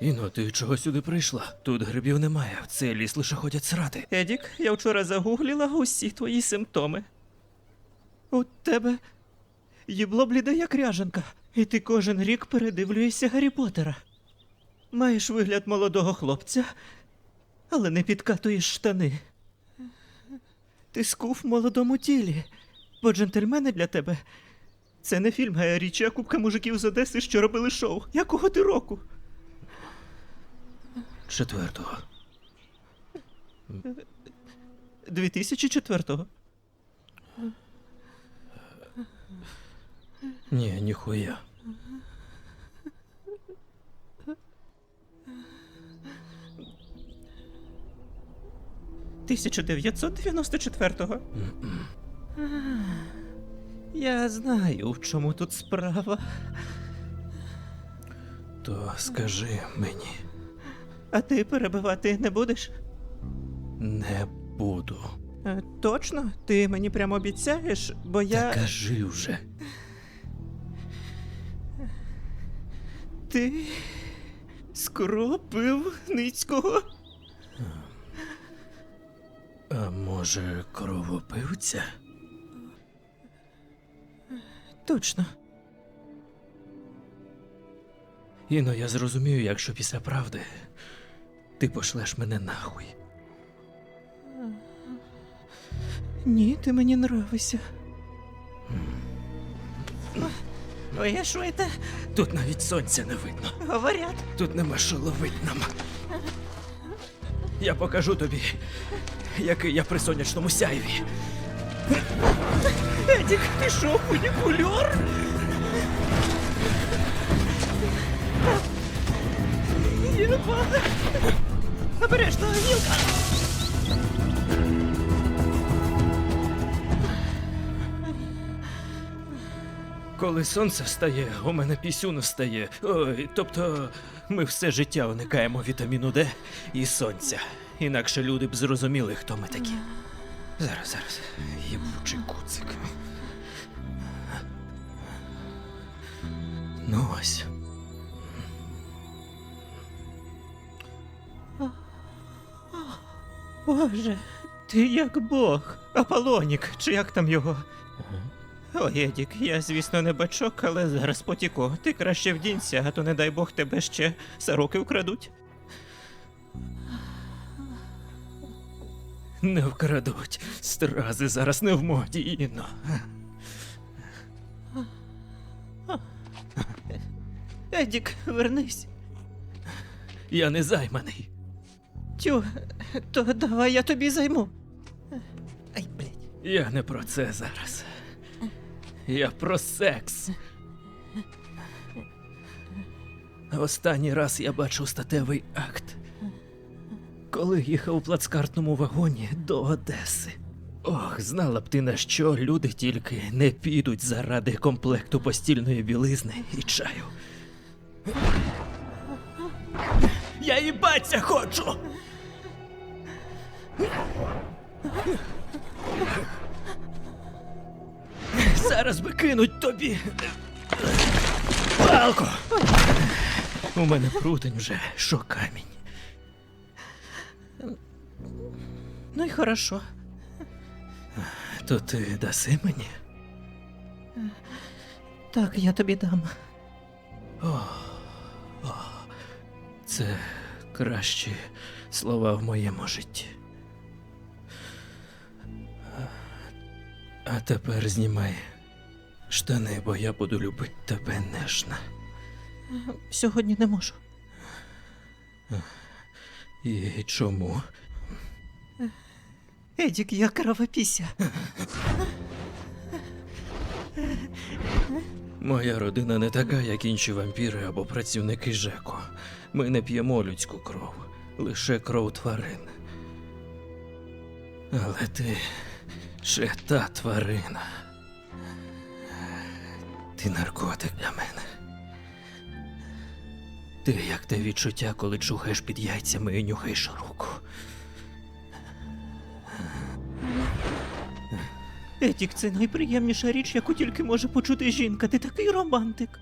Іно, ти чого сюди прийшла? Тут грибів немає, в цей ліс лише ходять срати. Едік, я вчора загугліла усі твої симптоми. У тебе їбло бліде як ряженка, і ти кожен рік передивлюєшся Гаррі Поттера. Маєш вигляд молодого хлопця, але не підкатуєш штани. Ти скуф в молодому тілі, бо джентльмени для тебе це не фільм Гая Річі, а купка мужиків з Одеси, що робили шоу. Якого ти року? Четвертого. 2004-го. Ні, ніхуя. – 1994-го. Я знаю, в чому тут справа. То скажи мені, А ти перебивати не будеш? не буду. Е, Точно? Ти мені прямо обіцяєш, бо я. Та кажи вже. Ти скропив Ницького? А може, кровопивця? Точно. Іно, я зрозумію, якщо після правди ти пошлеш мене нахуй. Ні, ти мені нравишся. Ви шуєте? Тут навіть сонця не видно. Говорять. Тут нема що ловить нам. Я покажу тобі, який я при сонячному сяйві. Едік, ти що, фунікульор? Єба! Обережно, гілка! Коли сонце встає, у мене пісюн встає. Ой, тобто ми все життя уникаємо вітаміну Д і сонця. Інакше люди б зрозуміли, хто ми такі. Зараз, зараз. Єбучий куцик. Ну ось. Боже, ти як Бог, Аполлонік, чи як там його? Ой, Едік, я, звісно, не бачок, але зараз потіку. Ти краще вдінься, а то не дай Бог тебе ще сороки вкрадуть. Не вкрадуть. Стрази зараз не в моді, Інно. Едік, вернись. Я не займаний. Тю, то давай я тобі займу. Ай, блядь. Я не про це зараз. Я про секс. Останній раз я бачив статевий акт, коли їхав у плацкартному вагоні до Одеси. Ох, знала б ти на що люди тільки не підуть заради комплекту постільної білизни і чаю. Я їбаться хочу! Зараз би кинуть тобі. Палку! У мене прутень вже, що камінь. Ну і хорошо. То ти даси мені? Так, я тобі дам. Це кращі слова в моєму житті. А тепер знімай штани, бо я буду любити тебе нежно. Сьогодні не можу. І чому? Едік, я кровопіся. Моя родина не така, як інші вампіри або працівники ЖЕКу. Ми не п'ємо людську кров, лише кров тварин. Але ти ще та тварина. Ти наркотик для мене. Ти як те відчуття, коли чухаєш під яйцями і нюхаєш руку. Едік, це найприємніша річ, яку тільки може почути жінка. Ти такий романтик.